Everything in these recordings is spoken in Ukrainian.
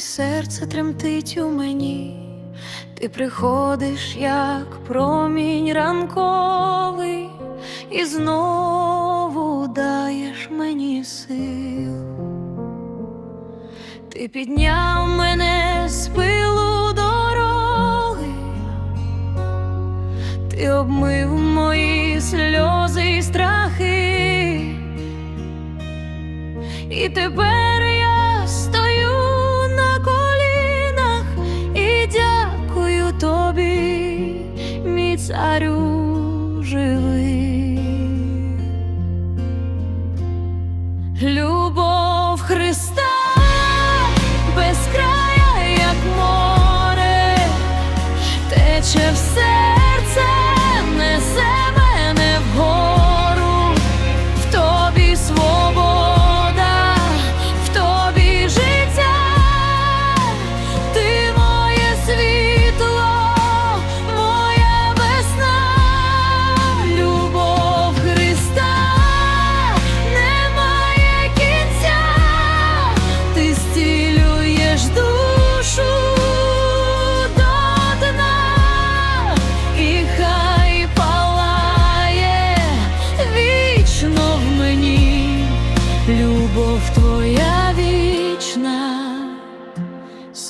серце тремтить у мені, ти приходиш, як промінь ранковий, і знову даєш мені сил. Ти підняв мене з пилу дороги, ти обмив мої сльози і страхи, і тепер царю живий.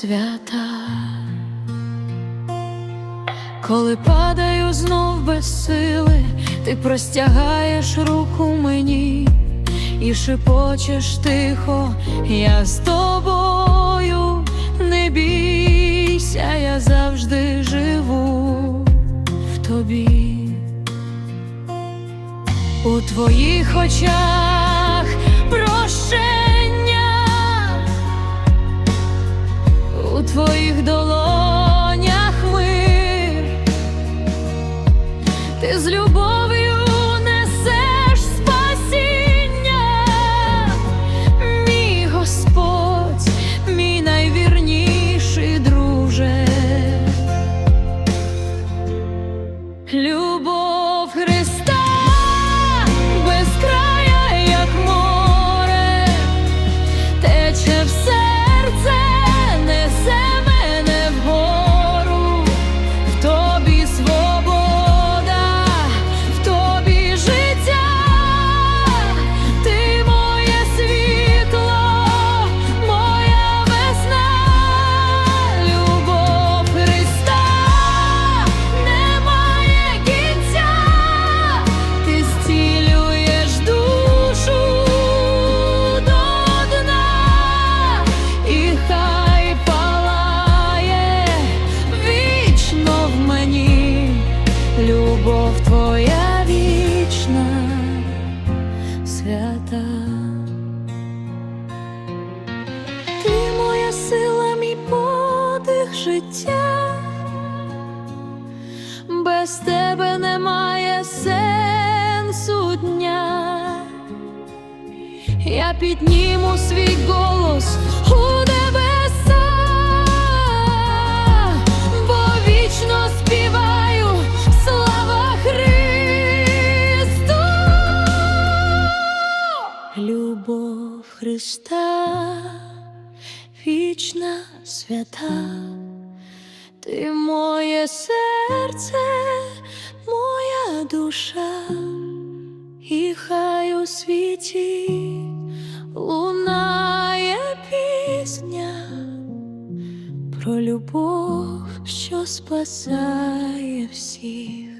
Свята. Коли падаю знов без сили, ти простягаєш руку мені і шепочеш тихо, я з тобою, не бійся, я завжди живу в тобі. У твоїх очах у твоїх долонях мир, ти з любов'ю життя без тебе немає сенсу дня. Я підніму свій голос у небеса, бо вічно співаю слава Христу. Любов Христа, вічна свята. Ти моє серце, моя душа, і хай у світі лунає пісня про любов, що спасає всіх.